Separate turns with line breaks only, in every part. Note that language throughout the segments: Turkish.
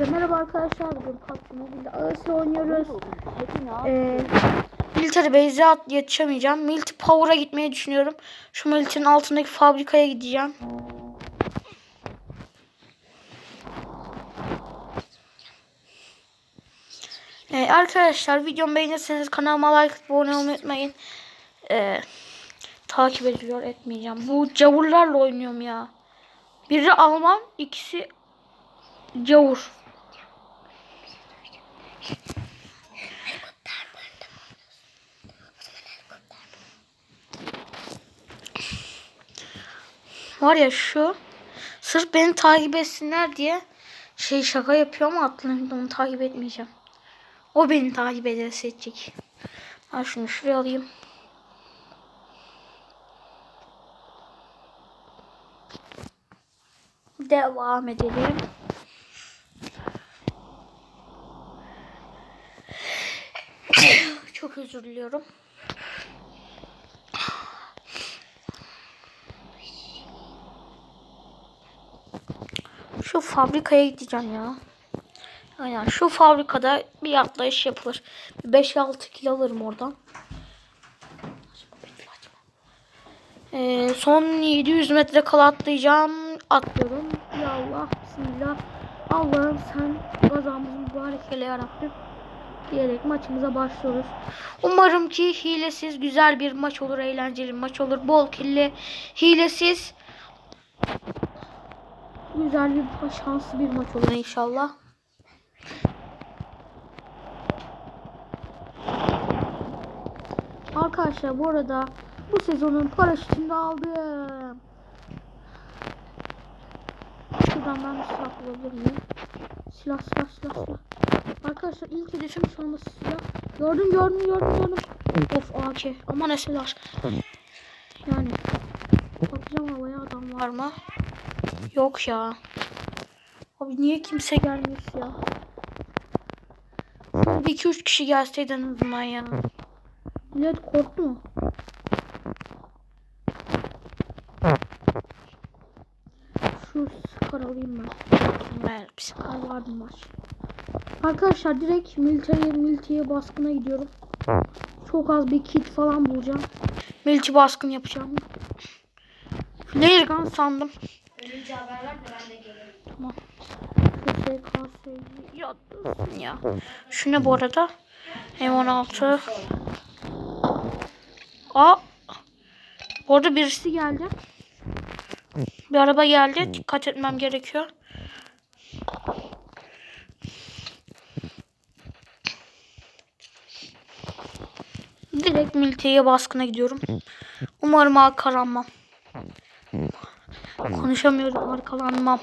Hepinize merhaba arkadaşlar. Bugün PUBG Mobile'de Ağız'la oynuyoruz. Ee, Military Base'e at yetişemeyeceğim. Milty Power'a gitmeyi düşünüyorum. Şu Milty'nin altındaki fabrikaya gideceğim. Ee, arkadaşlar videomu beğenirseniz kanalıma like atıp abone olmayı unutmayın. Ee, takip ediyor etmeyeceğim. Bu cavurlarla oynuyorum ya. Biri Alman, ikisi Var ya şu sırf beni takip etsinler diye şey şaka yapıyor ama aklımda onu takip etmeyeceğim. O beni takip ederse edecek. Ben şunu şuraya alayım. Devam edelim. Çok özür diliyorum. Şu fabrikaya gideceğim ya. Aynen şu fabrikada bir atlayış yapılır. Bir 5-6 kilo alırım oradan. Ee, son 700 metre kala atlayacağım. Atlıyorum. Ya Allah bismillah. Allah'ım sen kazamızı mübarek eyle yarabbim. Diyerek maçımıza başlıyoruz. Umarım ki hilesiz güzel bir maç olur. Eğlenceli maç olur. Bol killi hilesiz. Güzel bir şanslı bir maç olur inşallah. Arkadaşlar bu arada bu sezonun paraşütünü aldım. Şuradan ben silah bulabilir miyim? Silah silah silah silah. Arkadaşlar ilk hedefim anda silah. Gördüm gördüm gördüm gördüm. Of AK. Aman silah. Yani. Bakacağım havaya adam var mı? Yok ya. Abi niye kimse gelmiş ya? Bir iki üç kişi gelseydi en azından ya. Millet korktu mu? Şu skar alayım ben. Evet, bir skar vardı maç. Arkadaşlar direkt military militiye baskına gidiyorum. Çok az bir kit falan bulacağım. Militi baskın yapacağım. Flare gun sandım.
Ölünce haber ver de ben de gelirim.
Tamam. Yatırsın ya. Şu ne bu arada? M16. Aa. Orada birisi geldi. Bir araba geldi. Dikkat etmem gerekiyor. Direkt militeye baskına gidiyorum. Umarım arkalanmam. Konuşamıyorum arkalanmam.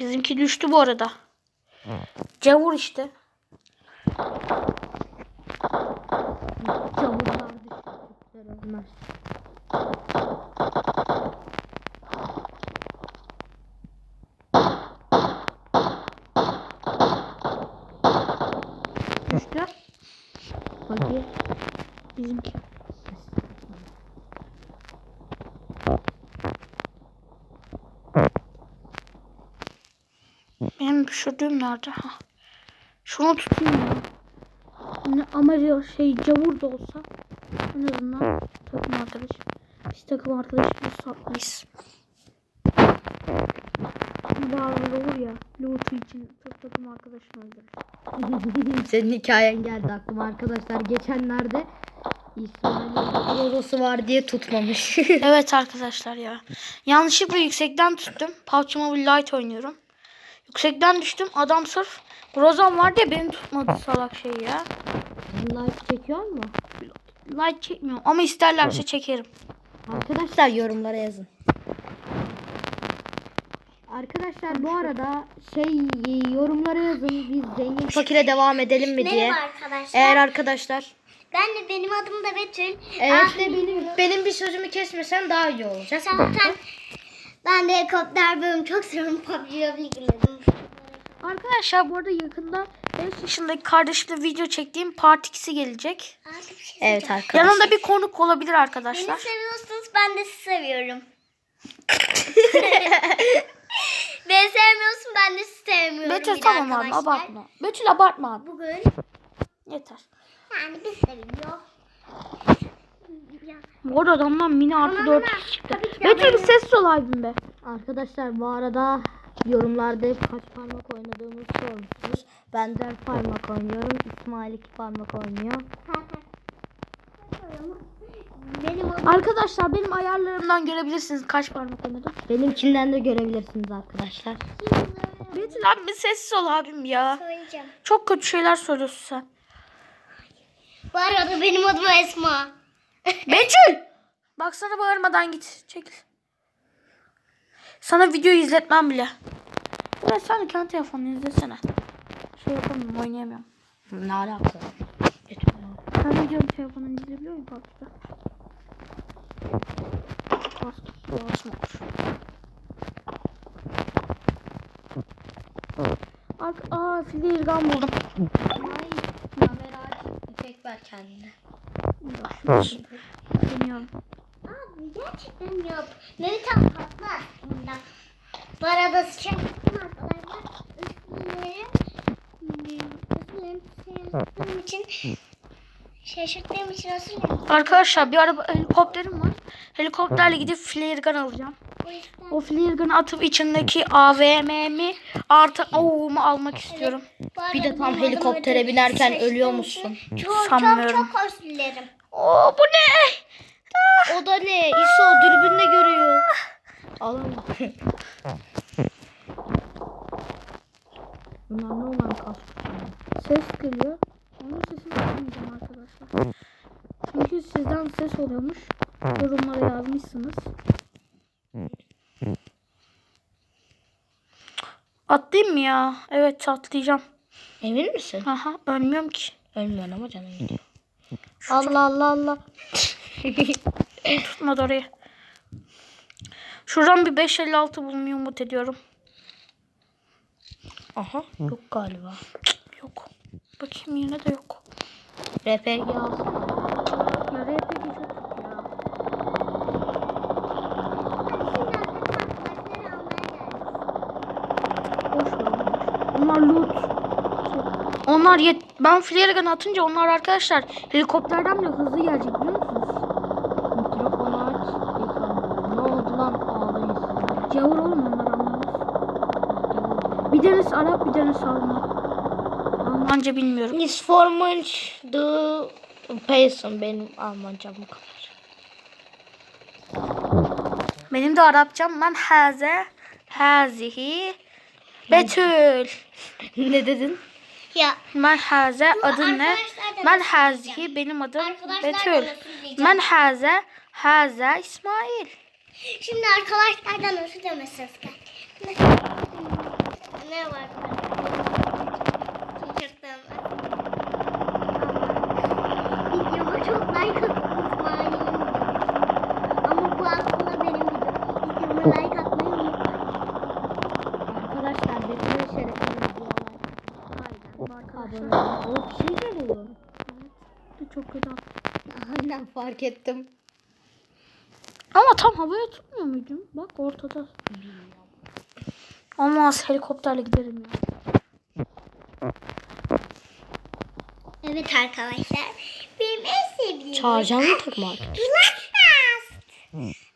Bizimki düştü bu arada. Cavur işte. Cavurlar düştü. Hadi. Bizimki. Benim düşürdüğüm nerede? Ha. Şunu tutayım ya. Ne, ama şey cavur da olsa en azından takım arkadaş. Biz takım arkadaşımız saklıyız. Bazıları olur ya. Loot'u için çok takım arkadaşını öldürür.
Senin hikayen geldi aklıma arkadaşlar. Geçenlerde İsmail'in logosu var diye tutmamış.
evet arkadaşlar ya. Yanlışlıkla yüksekten tuttum. PUBG Mobile Lite oynuyorum. Yüksekten düştüm. Adam sırf Grozan var diye beni tutmadı salak şey ya.
Like çekiyor mu?
Light çekmiyorum ama isterlerse çekerim.
Arkadaşlar yorumlara yazın. Arkadaşlar bu arada şey yorumlara yazın biz zengin fakire devam edelim mi diye.
Merhaba arkadaşlar.
Eğer arkadaşlar
Ben de benim adım da Betül.
Evet
Ah,
de benim benim bir sözümü kesmesen daha iyi olacak.
Zaten ben de helikopter bölümü çok seviyorum. PUBG'ye bilgilerim.
Arkadaşlar bu arada yakında 5 yaşındaki kardeşimle video çektiğim part 2'si gelecek.
Şey
Evet arkadaşlar.
Yanında bir konuk olabilir
Beni
arkadaşlar.
seviyorsunuz ben de sizi seviyorum. Beni sevmiyorsun ben de sizi sevmiyorum.
Betül tamam abi abartma. Betül abartma abi.
Bugün
Yeter.
Yani biz seviyor. Ya,
Bu arada adamdan mini artı
Aman
4
aman,
çıktı.
de
Betül bir ses ol abim be.
Arkadaşlar bu arada yorumlarda hep kaç parmak oynadığımı sormuşsunuz. Ben dört parmak oynuyorum. İsmail iki parmak oynuyor.
Benim
Arkadaşlar benim ayarlarımdan görebilirsiniz kaç parmak oynadım.
Benimkinden de görebilirsiniz arkadaşlar.
Betül abi bir sessiz ol abim ya.
söyleyeceğim.
Çok kötü şeyler söylüyorsun sen.
Bu arada benim adım Esma.
Betül! Bak sana bağırmadan git. Çekil. Sana video izletmem bile. Evet sen kendi telefonunu izlesene. Şey yapamıyorum oynayamıyorum.
Ne alaka?
Ben videonun telefonunu izleyebiliyor muyum PUBG'de? Bas. Ark Aa flare gun buldum.
Ver kendine.
Deniyorum.
Abi gerçekten yap. Mehmet abi patla aslında. Bu arada arkadaşlar. Şaşırttığım için şaşırttığım için özür.
Arkadaşlar bir araba helikopterim var. Helikopterle gidip flare gun alacağım.
O
flare gun'ı atıp içindeki AVM'mi artı AU'mu almak istiyorum.
Bir de tam helikoptere binerken
Şaşırttığım
ölüyor musun?
Çok
Sanmıyorum.
çok çok özür dilerim.
Oo bu ne?
O da ne? İso dürbünle görüyor. Alamam. Bunlar ne olan kask?
Ses geliyor. Onun sesini açmayacağım arkadaşlar. Çünkü sizden ses oluyormuş. Yorumlara yazmışsınız. Atlayayım mı ya? Evet atlayacağım.
Emin misin?
Aha ölmüyorum ki.
Ölmüyorsun ama canım gidiyor. Allah Allah Allah.
Tutmadı orayı. Şuradan bir 556 bulmayı umut ediyorum.
Aha yok galiba.
Yok. Bakayım yine de yok.
RPG alsın.
Ya ver onlar. Onlar loot. Onlar yet ben flare gun atınca onlar arkadaşlar helikopterden bile hızlı gelecek biliyor musunuz?
Mikrofonu aç. Ne oldu lan ağlayın
Cavur oğlum onlar anlamaz. Bir tanesi Arap bir tanesi Alman. Almanca bilmiyorum.
Is for much the person benim Almancam bu kadar.
Benim de Arapçam ben haze hazihi Betül.
ne dedin?
Ya
Ben haze adın ne?
nasıl
hazihi benim adım Betül. Ben haze haze İsmail.
şimdi arkadaşlardan özür demesiniz. Ne var? Şaşırttım. Videoma çok like atın İsmail'in. Ama bu aslında benim videom. Videoma like atmayı unutmayın.
Arkadaşlar Betül'ün şerefine videolar. Abone olun. O bir şey mi bu?
Çok kötü.
Aynen fark ettim.
Ama tam havaya tutmuyor muydum? Bak ortada. Olmaz helikopterle giderim ya.
Evet arkadaşlar. Benim en sevdiğim.
Çağıracağım mı takım artık?
Blast.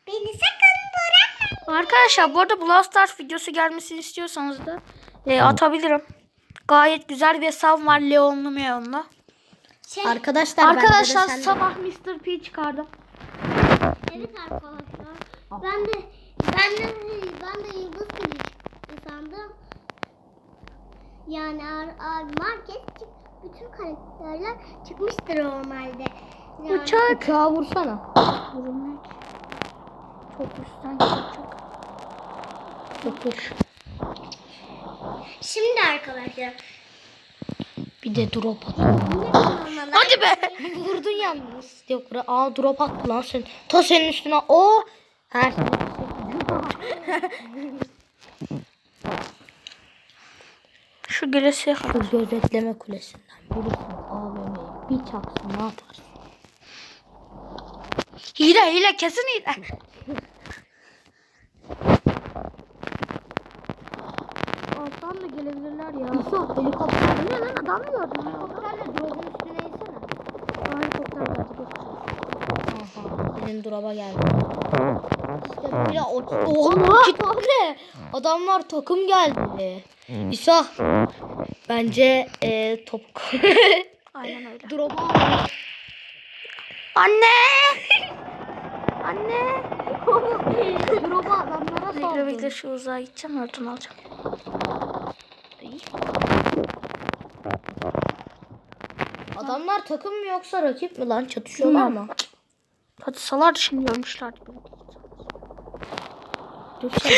Beni sakın bırakmayın.
Arkadaşlar bu arada Brawl Stars videosu gelmesini istiyorsanız da e, atabilirim. Gayet güzel bir hesabım var Leonlu Meonlu.
Şey,
Arkadaşlar
Arkadaşlar
sen-
sabah Mr. P çıkardım.
Evet arkadaşlar. Ben de ben de ben de yıldız kılıç çıktı sandım. Yani ar- ar- market çık- bütün karakterler çıkmıştır normalde. Yani,
Uçak.
Uçağa vursana.
Vurulmuyor ki. Çok üstten uçak.
Yokuş.
Şimdi arkadaşlar.
Bir de drop at.
Hadi be.
Vurdun yalnız. Yok buraya. Aa drop attı lan sen. Ta senin üstüne. O. Her.
Şu gelesi
Şu gözetleme kulesinden birisi AVM'yi bir çaksın ne yaparsın?
Hile hile kesin hile. Diyorum da gelebilirler ya.
İsa helikopter.
Ne lan adam mı gördün?
Helikopterle drop'un üstüne insene.
Aa, helikopter geldi. dur.
Aha senin drop'a geldi. İşte böyle o... Oha iki tane. Adamlar takım geldi. İsa. Bence e, top
Aynen öyle.
al.
Anne! Anne!
drop'a adamlara
Bekle
saldın.
bekle şu uzağa gideceğim oradan alacağım.
Adamlar takım mı yoksa rakip mi lan? Çatışıyorlar mı?
Hadi salardı şimdi beni.
Dur sen.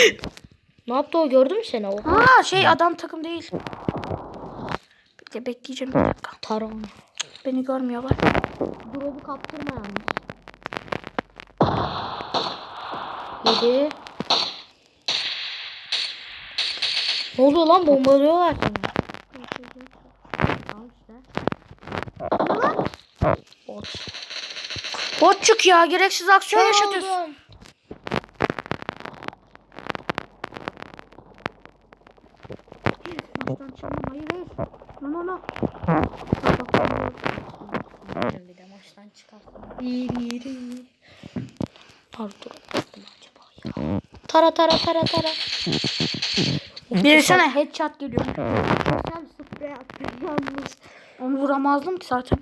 ne yaptı o gördü mü seni? O
Ha şey adam takım değil. Bekle bekleyeceğim bir dakika.
taran.
Beni görmüyorlar.
Drop'u kaptırma yalnız. Yedi. Ne oluyor lan bombalıyorlar seni. Bot.
Botçuk ya gereksiz aksiyon yaşatıyorsun.
oldum.
No no no.
Bir de maçtan. Pardon. Acaba ya. Tara tara tara tara.
Birisine headshot geliyor.
Sen sprey attın yalnız.
Onu vuramazdım ki zaten.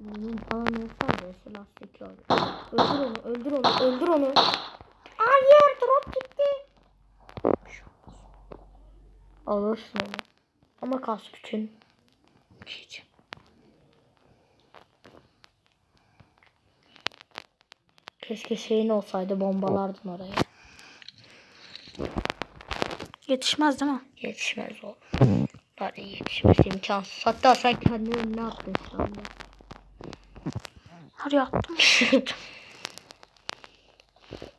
Benim falan olsaydı silah sekiyor. Öldür onu, öldür onu, öldür onu. Hayır, drop gitti. Alırsın onu. Ama kas bütün. Hiç. Keşke şeyin olsaydı bombalardın oraya.
Yetişmez değil mi?
Yetişmez o. Hadi yetişmez imkansız. Hatta sen kendini ne yaptın şu anda?
Nereye attım?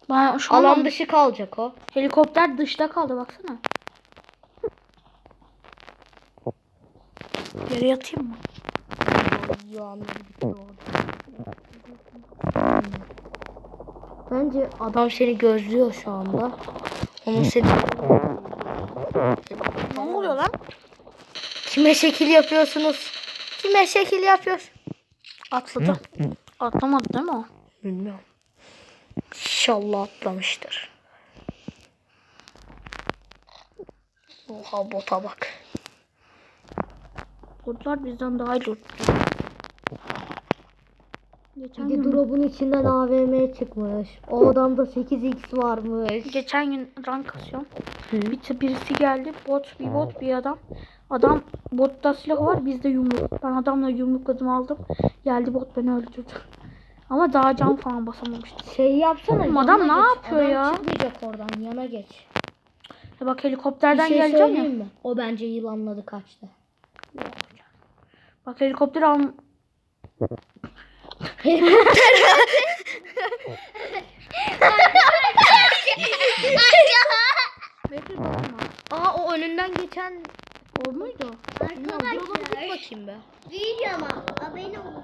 Ben şu an
Alan dışı kalacak o.
helikopter dışta kaldı baksana. Yere yatayım mı?
Bence adam seni gözlüyor şu anda. Onun seni...
Ne oluyor lan?
Kime şekil yapıyorsunuz? Kime şekil yapıyor?
Atladı. Atlamadı değil mi o?
Bilmiyorum. İnşallah atlamıştır. Oha bota bak.
Kurtlar bizden daha iyi. Geçen
Bir
gün,
drop'un içinden AVM çıkmış. O adamda 8x varmış.
geçen gün rank kasıyorum. Bir, birisi geldi. Bot bir bot bir adam. Adam botta silah var bizde yumruk. Ben adamla yumrukladım aldım. Geldi bot beni öldürdü. Ama daha can falan basamamıştı.
Şey yapsana.
Oğlum adam
yana
ne
geç.
yapıyor
Adam
ya?
çıkmayacak oradan yana geç.
Ya bak
Bir
helikopterden
şey
geleceğim ya.
söyleyeyim mi? O bence yılanladı kaçtı.
Bak helikopter al.
Aa o önünden geçen
O muydu?
Arkadaşlar. Bakayım be.
videoma abone olun.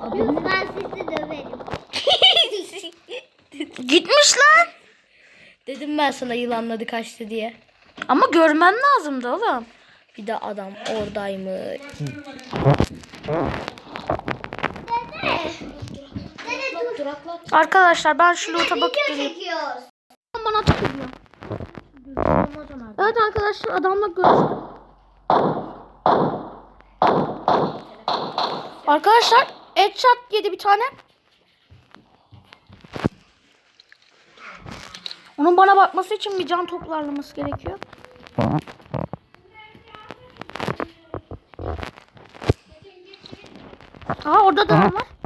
Abi
Lütfen sizi döverim.
Gitmiş lan.
dedim ben sana yılanladı kaçtı diye.
Ama görmen lazımdı oğlum.
Bir de adam oradaymış.
Arkadaşlar ben şu loot'a bakıp. Bana tıklıyor. Evet arkadaşlar adamla görüştüm. Arkadaşlar headshot yedi bir tane. Onun bana bakması için bir can toplarlaması gerekiyor. Aa orada da var.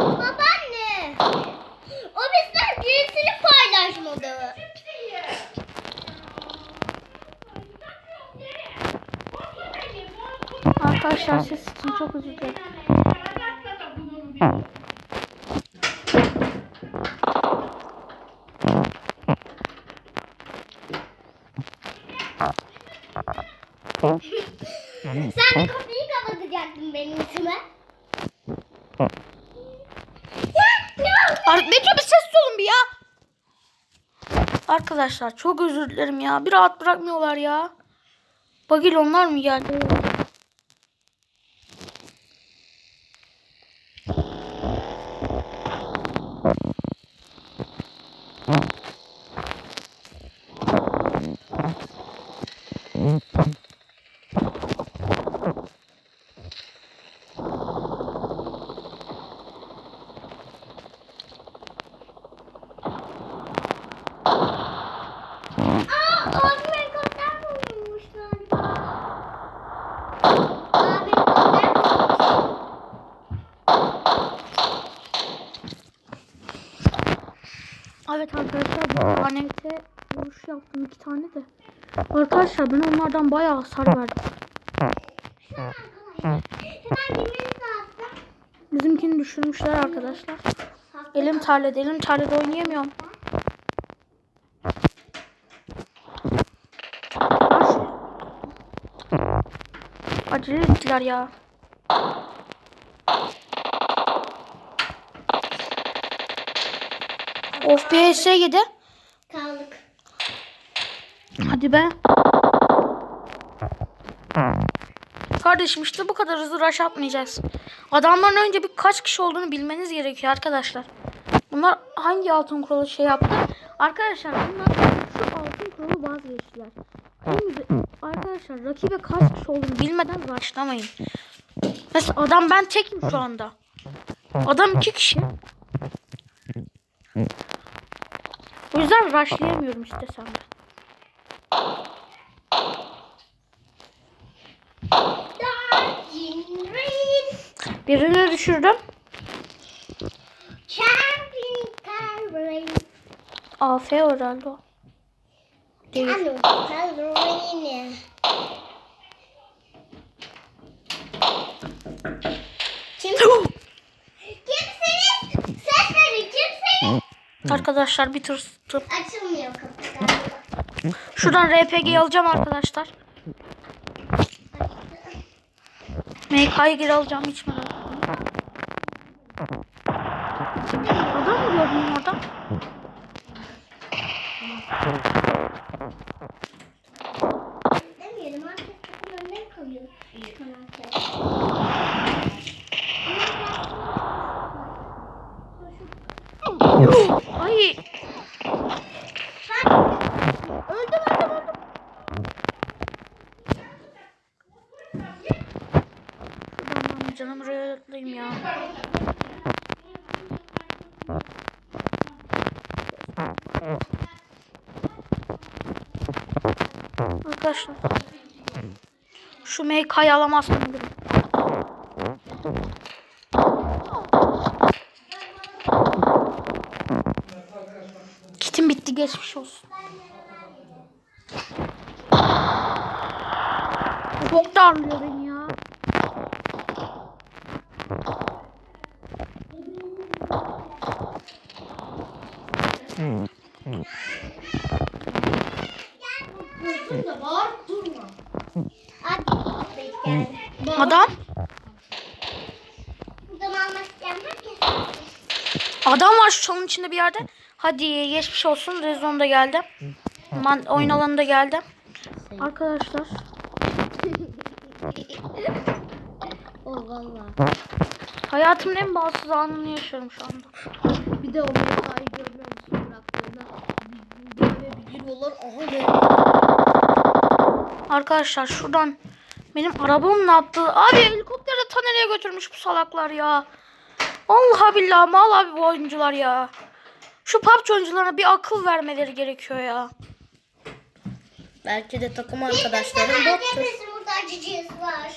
Babaanne. O bizden birisini paylaşmadı.
Arkadaşlar ses için çok özür dilerim.
Sen kapıyı kapatacaktın benim üstüme.
Ar Betül bir ses olun bir ya. Arkadaşlar çok özür dilerim ya. Bir rahat bırakmıyorlar ya. Bagil onlar mı geldi?
Aa, abi helikopter bulmuş galiba. Abi helikopter bulmuş.
Evet arkadaşlar bu lanete vuruş yaptım iki tane de. Arkadaşlar ben onlardan bayağı hasar verdim. Bizimkini düşürmüşler arkadaşlar. Elim terledi, elim terledi oynayamıyorum. Acele ettiler ya. Of PS yedi.
Kaldık.
Hadi be. Kardeşim işte bu kadar hızlı rush atmayacaksın. Adamların önce bir kaç kişi olduğunu bilmeniz gerekiyor arkadaşlar. Bunlar hangi altın kuralı şey yaptı? Arkadaşlar bunlar şu altın kuralı vazgeçtiler. Güzel, arkadaşlar rakibe kaç kişi olduğunu bilmeden rushlamayın. Mesela adam ben tekim şu anda. Adam iki kişi. O yüzden rushlayamıyorum.
Dodging rain.
Birini düşürdüm. AF herhalde o.
Kimsiniz? Ses verin, kimsiniz?
Arkadaşlar bir tırstım.
Açılmıyor kapı galiba.
Şuradan RPG'yi alacağım arkadaşlar. MK'yı geri alacağım hiç merak etmeyin. Adam mı gördün orada?
Demeyelim, herkes kapının önüne kalıyor.
Ay
Öldüm, öldüm, öldüm.
şuradan canım rahatlayayım ya. Arkadaşlar. Şu MK'yı alamazsın. Kitim bitti geçmiş olsun. Çok darlıyor beni ya. Adam, adam var şu çalının içinde bir yerde. Hadi geçmiş olsun. Rezon da geldi. Man, oyun alanında geldi. Arkadaşlar.
O valla.
Hayatımın en bağımsız anını yaşıyorum şu anda.
Bir de o Meka'yı görmüyor musun bıraktığında? Bir böyle bir giriyorlar. Aha be.
Arkadaşlar şuradan benim arabam ne yaptı? Abi helikopteri ta nereye götürmüş bu salaklar ya. Allah billahi mal abi bu oyuncular ya. Şu PUBG oyuncularına bir akıl vermeleri gerekiyor ya.
Belki de takım arkadaşlarım bottur.
Burada var.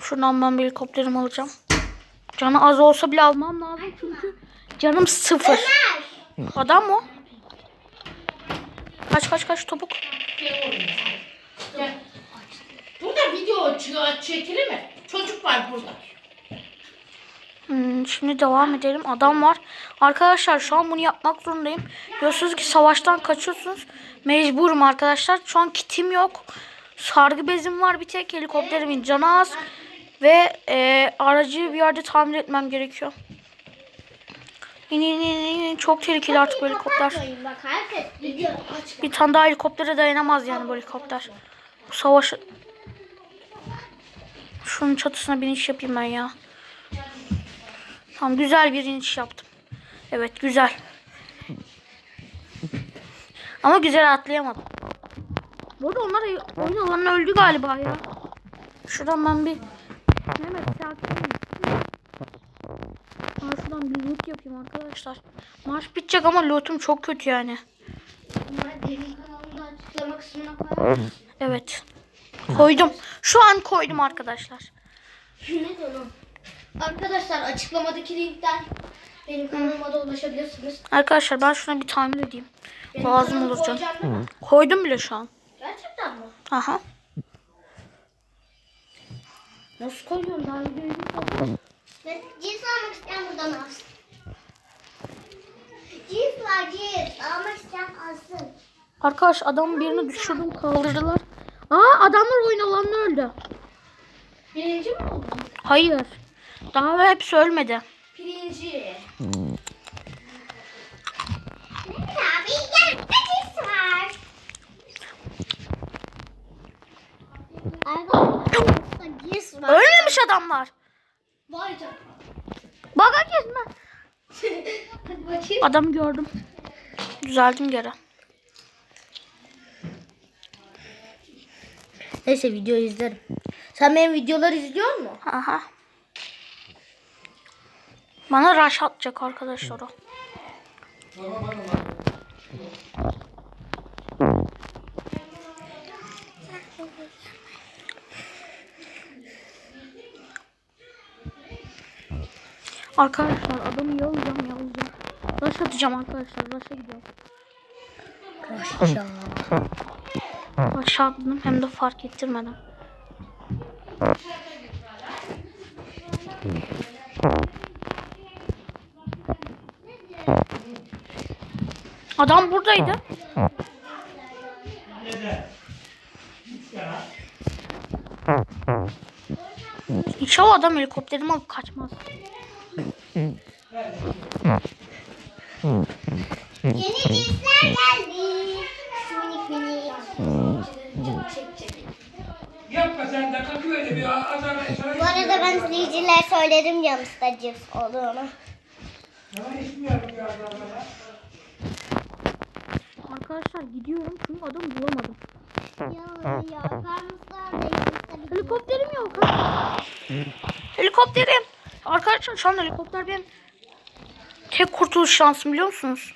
Şuradan ben bir helikopterimi alacağım. Canı az olsa bile almam lazım çünkü canım sıfır. Adam mı? o? Kaç kaç kaç topuk.
Burada video ç- çekilir mi? Çocuk var burada.
Hmm, şimdi devam edelim. Adam var. Arkadaşlar şu an bunu yapmak zorundayım. Diyorsunuz ki savaştan kaçıyorsunuz. Mecburum arkadaşlar. Şu an kitim yok. Sargı bezim var bir tek. Helikopterimin canı az. Ve e, aracı bir yerde tamir etmem gerekiyor. İn in in in. Çok tehlikeli artık bu helikopter. Bir tane daha helikoptere dayanamaz yani bu helikopter. Bu savaş... Şunun çatısına bir iniş yapayım ben ya. Tamam güzel bir iniş yaptım. Evet güzel. Ama güzel atlayamadım. Bu arada onlar oyun alanına öldü galiba ya. Şuradan ben bir... Mehmet sakin. Ben şuradan bir loot yapayım arkadaşlar. Maç bitecek ama lootum çok kötü yani. Evet. Koydum. Şu an koydum arkadaşlar.
Ne?
Arkadaşlar açıklamadaki linkten benim kanalıma da ulaşabilirsiniz.
Arkadaşlar ben şuna bir tamir edeyim.
Benim
Lazım olur canım. Koydum bile şu an.
Gerçekten mi?
Aha.
Nasıl koyuyorum daha koydum.
Ve cins almak isteyen buradan alsın. Cins var cins. Almak isteyen alsın.
Arkadaş adam birini düşürdüm kaldırdılar. Aa adamlar oyun alanına öldü.
Birinci mi oldun?
Hayır. Daha hepsi ölmedi.
Birinci.
Var.
Ölmemiş adamlar.
Vay canına.
Baga kesme.
Hadi bakayım.
Adam gördüm. Düzeldim geri.
Neyse video izlerim. Sen benim videoları izliyor musun?
Aha. Bana rush atacak arkadaşlar o. Arkadaşlar adamı yalayacağım yalayacağım. Rush atacağım arkadaşlar. Rush'a gidiyorum.
Aşağı.
Rush atladım hem de fark ettirmeden. Adam buradaydı. İnşallah adam helikopterimi alıp kaçmaz.
Yeni cinsler geldi. Minik minik.
Yapma sen de kapı öyle bir azara
Bu arada ben izleyiciler söyledim yanımızda cins olduğunu.
Sana içmiyorum bir
gidiyorum çünkü adamı bulamadım.
Ya ya.
Helikopterim yok. Helikopterim. Arkadaşlar şu an helikopter benim tek kurtuluş şansım biliyor musunuz?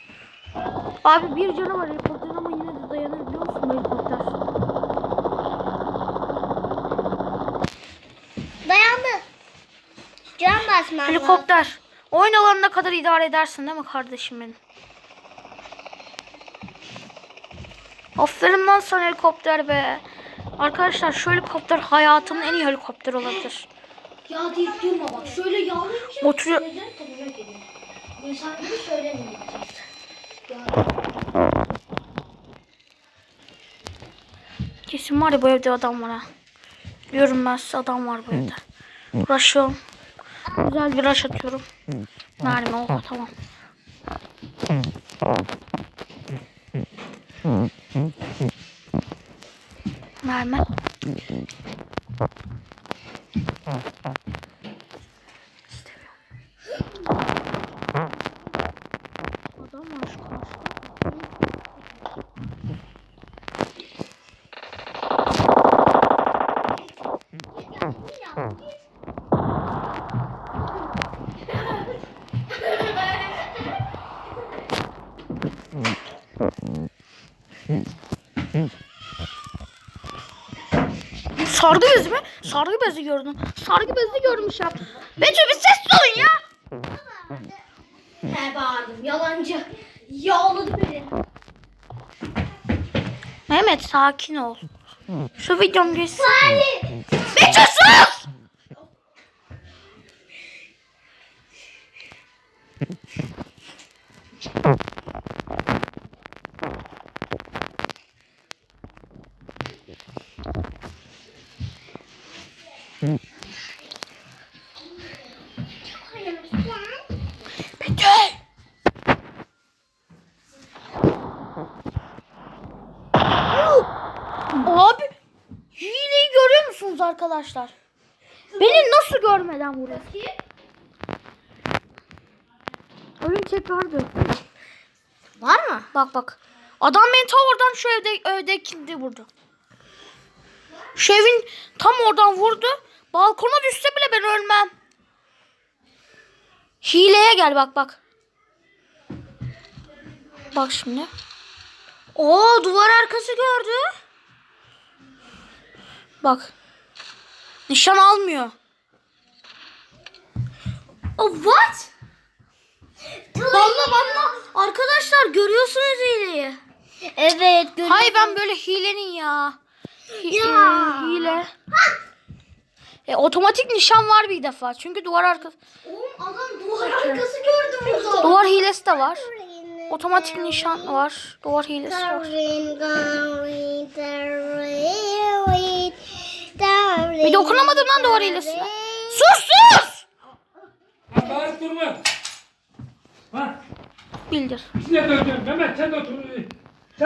Abi bir canı var helikopterin ama yine de dayanır biliyor musun helikopter?
Dayandı. Can basman lazım.
Helikopter. Oyun alanına kadar idare edersin değil mi kardeşim benim? Aferin lan sana helikopter be. Arkadaşlar şu helikopter hayatımın en iyi helikopter olabilir.
Ya deyip durma bak. Şöyle şey
Oturuyor.
söyleyeceksin, kabul ediyor. İnsan gibi.
Kesin var ya bu evde adam var ha. Biliyorum ben size adam var bu evde. Uğraşıyorum. Güzel bir rush atıyorum. Mermi oha tamam. Mermi. Adam var şu karşıda. Sargı bezi mi? Sargı bezi gördüm. Sargı bezi görmüş ya. Betül bir ses olun ya.
He bağırdım. Yalancı. Yağladı beni.
Mehmet sakin ol. Şu videom geçsin. Betül sus! Betül! Abi hileyi görüyor musunuz arkadaşlar? Beni nasıl görmeden vuruyor? Ölüm tekrar dön.
Var mı?
Bak bak. Adam beni ta oradan şu evde evdekinde vurdu. Şu evin tam oradan vurdu. Balkona düşse bile ben ölmem. Hileye gel bak bak. Bak şimdi.
Oo duvar arkası gördü.
Bak. Nişan almıyor.
Oh what? Valla valla arkadaşlar görüyorsunuz hileyi. Evet görüyorum.
Hayır ben böyle hilenin ya. Hi-
Ya.
e, hile. E, otomatik nişan var bir defa. Çünkü duvar arkası.
Oğlum adam duvar arkası gördü burada.
Duvar hilesi de var. Otomatik nişan var. Duvar hilesi var. Bir dokunamadım lan duvar hilesine. Sus sus!
Lan bağırıp durma. Ha,
Bildir.
ikisine döneceğim. Mehmet sen de otur.